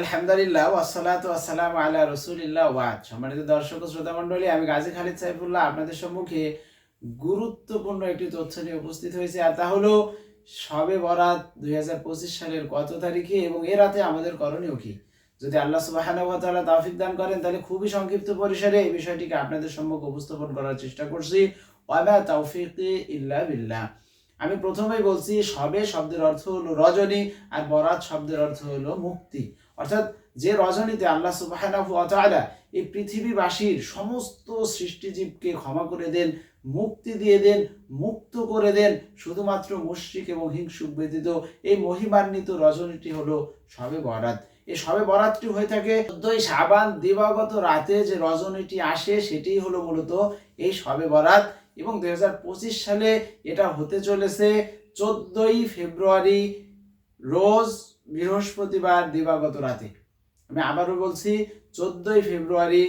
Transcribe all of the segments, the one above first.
আলহামদুলিল্লাহ ওয়াসালাত ওয়াসালাম আলা রসুলিল্লাহ ওয়াদ সম্মানিত দর্শক ও শ্রোতা মণ্ডলী, আমি গাজী খালিদ সাইফুল্লাহ আপনাদের সম্মুখে গুরুত্বপূর্ণ একটি তথ্য নিয়ে উপস্থিত হয়েছে, আর তা হলো সবে বরাত দুই হাজার পঁচিশ সালের কত তারিখে এবং এ রাতে আমাদের করণীয় কি? যদি আল্লাহ সুবাহানুয়া তাআলা তৌফিক দান করেন, তাহলে খুবই সংক্ষিপ্ত পরিসরে এই বিষয়টিকে আপনাদের সম্মুখে উপস্থাপন করার চেষ্টা করছি। ওয়ামা তৌফিক ইল্লা বিল্লাহ। আমি প্রথমেই বলছি, সবে শব্দের অর্থ হলো রজনী, আর বরাত শব্দের অর্থ হলো মুক্তি। অর্থাৎ যে রজনীতে আল্লাহ তাআলা এই পৃথিবীবাসীর সমস্ত সৃষ্টিজীবকে ক্ষমা করে দেন, মুক্তি দিয়ে দেন, মুক্ত করে দেন, শুধুমাত্র মুশরিক এবং হিংসুক ব্যতীত এই মহিমান্বিত রজনীটি হলো সবে বরাত। এই সবে বরাতটি হয়ে থাকে চোদ্দই সাবান দিবাগত রাতে যে রজনীটি আসে সেটি হলো মূলত এই সবে বরাত এবং দু হাজার পঁচিশ সালে এটা হতে চলেছে চোদ্দই ফেব্রুয়ারি রোজ বৃহস্পতিবার দিবাগত রাতে। আমি আবারও বলছি, চোদ্দই ফেব্রুয়ারি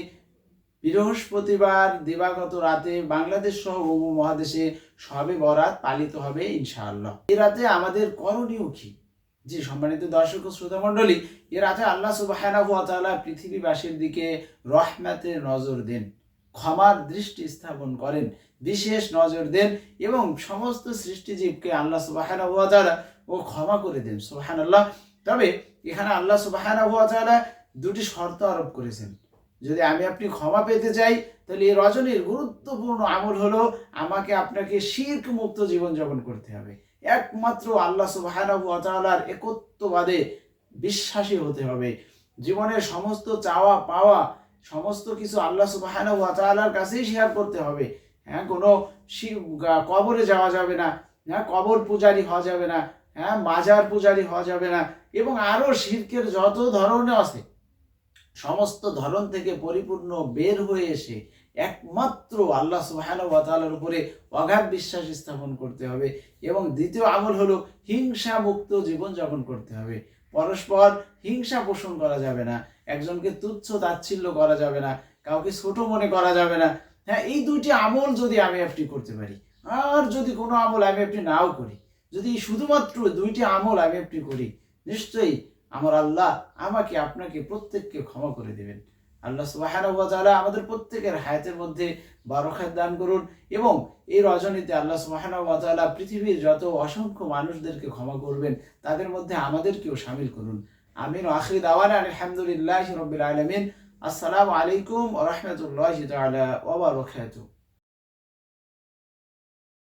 বৃহস্পতিবার দিবাগত রাতে বাংলাদেশ সহ উপমহাদেশে সবে বরাত পালিত হবে ইনশাআল্লাহ। এ রাতে আমাদের করণীয় কি? যে সম্মানিত দর্শক ও শ্রোতা মণ্ডলী, এ রাতে আল্লাহ সুবহানাহু পৃথিবীবাসীর দিকে রহমতের নজর দেন, ক্ষমার দৃষ্টি স্থাপন করেন, বিশেষ নজর দেন এবং সমস্ত সৃষ্টিজীবকে আল্লাহ সুবহানাহু ও ক্ষমা করে দেন। সুবহানাল্লাহ তবে এখানে আল্লাহ তাআলা দুটি শর্ত আরোপ করেছেন। যদি আমি আপনি ক্ষমা পেতে চাই, তাহলে এই রজনীর গুরুত্বপূর্ণ আমল হলো আমাকে আপনাকে শির্ক মুক্ত জীবনযাপন করতে হবে। একমাত্র আল্লাহ তাআলার একত্ববাদে বিশ্বাসী হতে হবে। জীবনের সমস্ত চাওয়া পাওয়া, সমস্ত কিছু আল্লাহ তাআলার কাছেই শেয়ার করতে হবে। হ্যাঁ কোনো কবরে যাওয়া যাবে না হ্যাঁ কবর পূজারি হওয়া যাবে না হ্যাঁ মাজার পূজারি হওয়া যাবে না। এবং আরও শির্কের যত ধরনের আছে, সমস্ত ধরন থেকে পরিপূর্ণ বের হয়ে এসে একমাত্র আল্লাহ ওয়া উপরে অগাধ বিশ্বাস স্থাপন করতে হবে। এবং দ্বিতীয় আমল হলো হিংসা মুক্ত জীবনযাপন করতে হবে। পরস্পর হিংসা পোষণ করা যাবে না। একজনকে তুচ্ছ তাচ্ছিল্য করা যাবে না। কাউকে ছোট মনে করা যাবে না। হ্যাঁ এই দুইটি আমল যদি আমি আপনি করতে পারি, আর যদি কোনো আমল আমি আপনি নাও করি যদি শুধুমাত্র দুইটি আমল আমি আপনি করি, নিশ্চয়ই আমার আল্লাহ আমাকে, আপনাকে প্রত্যেককে ক্ষমা করে দেবেন। আল্লাহ সুবহানাহু ওয়া আমাদের প্রত্যেকের হায়াতের মধ্যে বারকাত দান করুন এবং এই রজনীতে আল্লাহ সুবহানাহু ওয়া পৃথিবীর যত অসংখ্য মানুষদেরকে ক্ষমা করবেন, তাদের মধ্যে আমাদেরকেও সামিল করুন। আমিন। আখির দাওয়ানা আলহামদুলিল্লাহি রাব্বিল আলামিন। আসসালামু আলাইকুম রাহমাতুল্লাহি বারাকাতুহু।